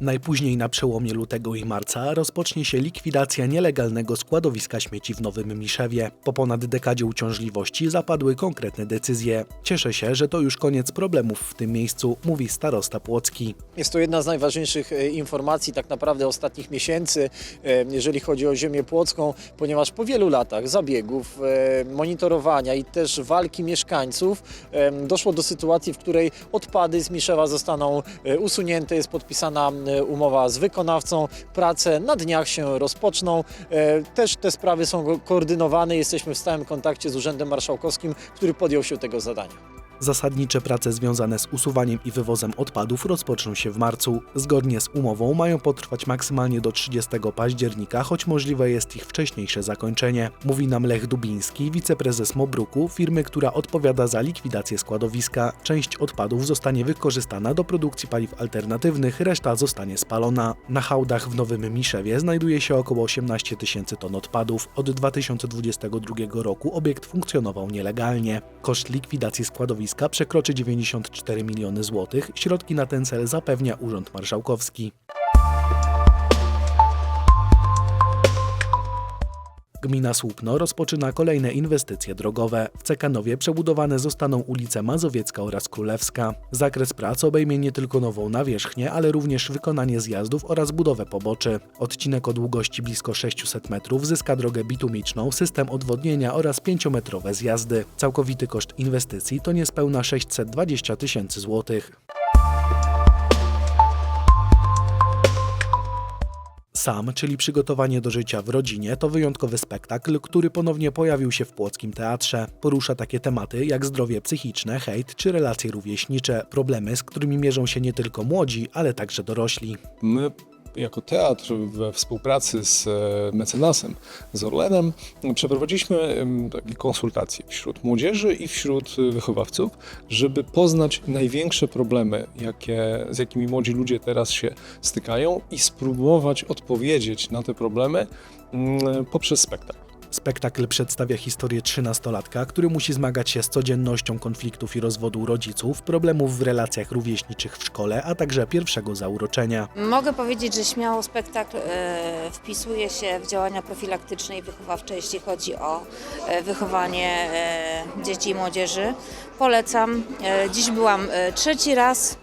Najpóźniej na przełomie lutego i marca rozpocznie się likwidacja nielegalnego składowiska śmieci w Nowym Miszewie. Po ponad dekadzie uciążliwości zapadły konkretne decyzje. Cieszę się, że to już koniec problemów w tym miejscu, mówi starosta Płocki. Jest to jedna z najważniejszych e, informacji tak naprawdę ostatnich miesięcy, e, jeżeli chodzi o ziemię płocką, ponieważ po wielu latach zabiegów, e, monitorowania i też walki mieszkańców doszło do sytuacji, w której odpady z Miszewa zostaną usunięte, jest podpisana e, umowa z wykonawcą, prace na dniach się rozpoczną. E, Też te sprawy są ko- koordynowane, jesteśmy w stałym kontakcie z Urzędem Marszałkowskim, który podjął się tego zadania. Zasadnicze prace związane z usuwaniem i wywozem odpadów rozpoczną się w marcu. Zgodnie z umową mają potrwać maksymalnie do 30 października, choć możliwe jest ich wcześniejsze zakończenie, mówi nam Lech Dubiński, wiceprezes Mobruku, firmy, która odpowiada za likwidację składowiska. Część odpadów zostanie wykorzystana do produkcji paliw alternatywnych, reszta zostanie spalona. Na hałdach w Nowym Miszewie znajduje się około 18 tysięcy ton odpadów. Od 2022 roku obiekt funkcjonował nielegalnie. Koszt likwidacji składowiska przekroczy 94 miliony złotych. Środki na ten cel zapewnia Urząd Marszałkowski. Gmina Słupno rozpoczyna kolejne inwestycje drogowe. W Cekanowie przebudowane zostaną ulice Mazowiecka oraz Królewska. Zakres prac obejmie nie tylko nową nawierzchnię, ale również wykonanie zjazdów oraz budowę poboczy. Odcinek o długości blisko 600 metrów zyska drogę bitumiczną, system odwodnienia oraz 5-metrowe zjazdy. Całkowity koszt inwestycji to niespełna 620 tysięcy złotych. Sam, czyli przygotowanie do życia w rodzinie, to wyjątkowy spektakl, który ponownie pojawił się w Płockim Teatrze. Porusza takie tematy jak zdrowie psychiczne, hejt czy relacje rówieśnicze, problemy, z którymi mierzą się nie tylko młodzi, ale także dorośli. My jako teatr we współpracy z e, mecenasem, z Orlenem, przeprowadziliśmy takie konsultacje wśród młodzieży i wśród wychowawców, żeby poznać największe problemy, jakie, z jakimi młodzi ludzie teraz się stykają i spróbować odpowiedzieć na te problemy mm, poprzez spektakl. Spektakl przedstawia historię trzynastolatka, który musi zmagać się z codziennością konfliktów i rozwodu rodziców, problemów w relacjach rówieśniczych w szkole, a także pierwszego zauroczenia. Mogę powiedzieć, że śmiało spektakl e, wpisuje się w działania profilaktyczne i wychowawcze, jeśli chodzi o e, wychowanie e, dzieci i młodzieży. Polecam. Dziś byłam trzeci raz.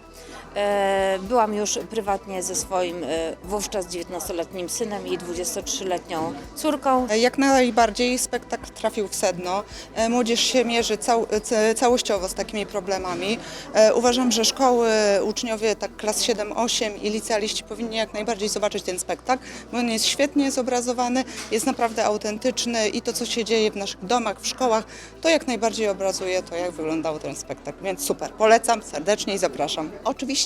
E, byłam już prywatnie ze swoim e, wówczas 19-letnim synem i 23-letnią córką. Jak najbardziej spektakl trafił w sedno. E, Młodzież się mierzy cał, ca- całościowo z takimi problemami. E, Uważam, że szkoły, uczniowie tak klas 7-8 i licealiści powinni jak najbardziej zobaczyć ten spektakl, bo on jest świetnie zobrazowany, jest naprawdę autentyczny i to, co się dzieje w naszych domach, w szkołach, to jak najbardziej obrazuje to, jak wyglądał ten spektakl. Więc super, polecam serdecznie i zapraszam. Oczywiście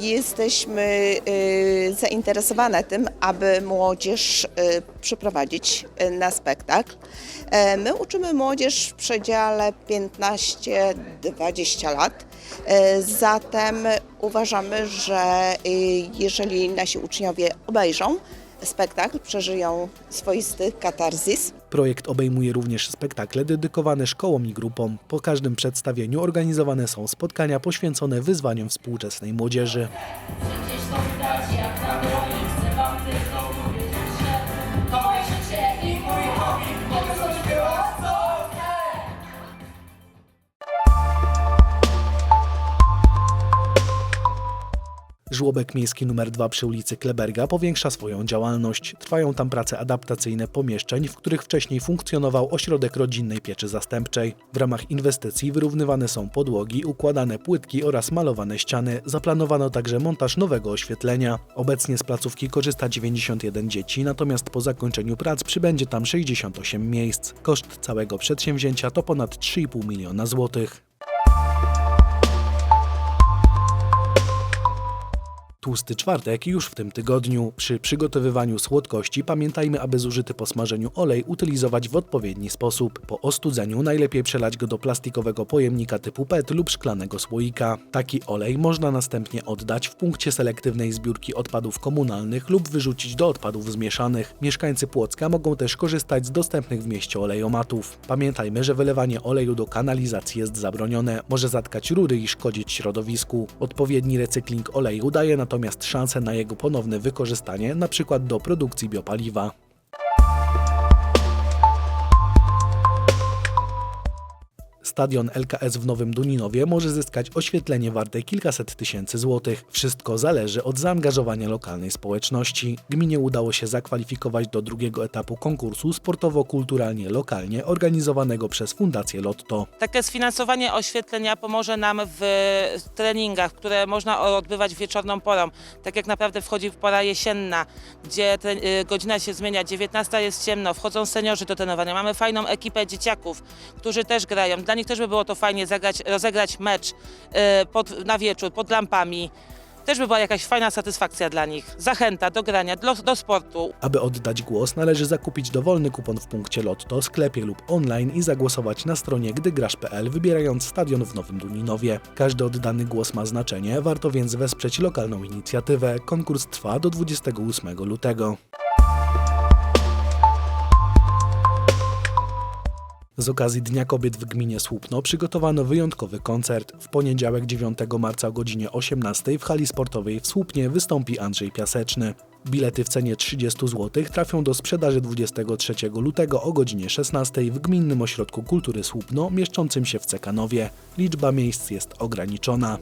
jesteśmy y, zainteresowane tym, aby młodzież y, przyprowadzić y, na spektakl. E, My uczymy młodzież w przedziale 15-20 lat. E, Zatem uważamy, że jeżeli nasi uczniowie obejrzą spektakl, przeżyją swoisty katarzis, Projekt obejmuje również spektakle dedykowane szkołom i grupom. Po każdym przedstawieniu organizowane są spotkania poświęcone wyzwaniom współczesnej młodzieży. Żłobek miejski nr 2 przy ulicy Kleberga powiększa swoją działalność. Trwają tam prace adaptacyjne pomieszczeń, w których wcześniej funkcjonował ośrodek rodzinnej pieczy zastępczej. W ramach inwestycji wyrównywane są podłogi, układane płytki oraz malowane ściany. Zaplanowano także montaż nowego oświetlenia. Obecnie z placówki korzysta 91 dzieci, natomiast po zakończeniu prac przybędzie tam 68 miejsc. Koszt całego przedsięwzięcia to ponad 3,5 miliona złotych. Tłusty czwartek już w tym tygodniu. Przy przygotowywaniu słodkości pamiętajmy, aby zużyty po smażeniu olej utylizować w odpowiedni sposób. Po ostudzeniu najlepiej przelać go do plastikowego pojemnika typu PET lub szklanego słoika. Taki olej można następnie oddać w punkcie selektywnej zbiórki odpadów komunalnych lub wyrzucić do odpadów zmieszanych. Mieszkańcy Płocka mogą też korzystać z dostępnych w mieście olejomatów. Pamiętajmy, że wylewanie oleju do kanalizacji jest zabronione. Może zatkać rury i szkodzić środowisku. Odpowiedni recykling oleju daje na natomiast szanse na jego ponowne wykorzystanie, np. do produkcji biopaliwa. Stadion LKS w Nowym Duninowie może zyskać oświetlenie warte kilkaset tysięcy złotych. Wszystko zależy od zaangażowania lokalnej społeczności. Gminie udało się zakwalifikować do drugiego etapu konkursu sportowo-kulturalnie lokalnie organizowanego przez Fundację Lotto. Takie sfinansowanie oświetlenia pomoże nam w treningach, które można odbywać wieczorną porą. Tak jak naprawdę wchodzi pora jesienna, gdzie y, godzina się zmienia, 19 jest ciemno, wchodzą seniorzy do trenowania. Mamy fajną ekipę dzieciaków, którzy też grają. Dla nich też by było to fajnie zagrać, rozegrać mecz y, pod, na wieczór, pod lampami. Też by była jakaś fajna satysfakcja dla nich. Zachęta do grania, do, do sportu. Aby oddać głos, należy zakupić dowolny kupon w punkcie Lotto, sklepie lub online i zagłosować na stronie gdygrasz.pl, wybierając stadion w Nowym Duninowie. Każdy oddany głos ma znaczenie, warto więc wesprzeć lokalną inicjatywę. Konkurs trwa do 28 lutego. Z okazji Dnia Kobiet w gminie Słupno przygotowano wyjątkowy koncert. W poniedziałek 9 marca o godzinie 18 w hali sportowej w Słupnie wystąpi Andrzej Piaseczny. Bilety w cenie 30 zł trafią do sprzedaży 23 lutego o godzinie 16 w Gminnym Ośrodku Kultury Słupno mieszczącym się w Cekanowie. Liczba miejsc jest ograniczona.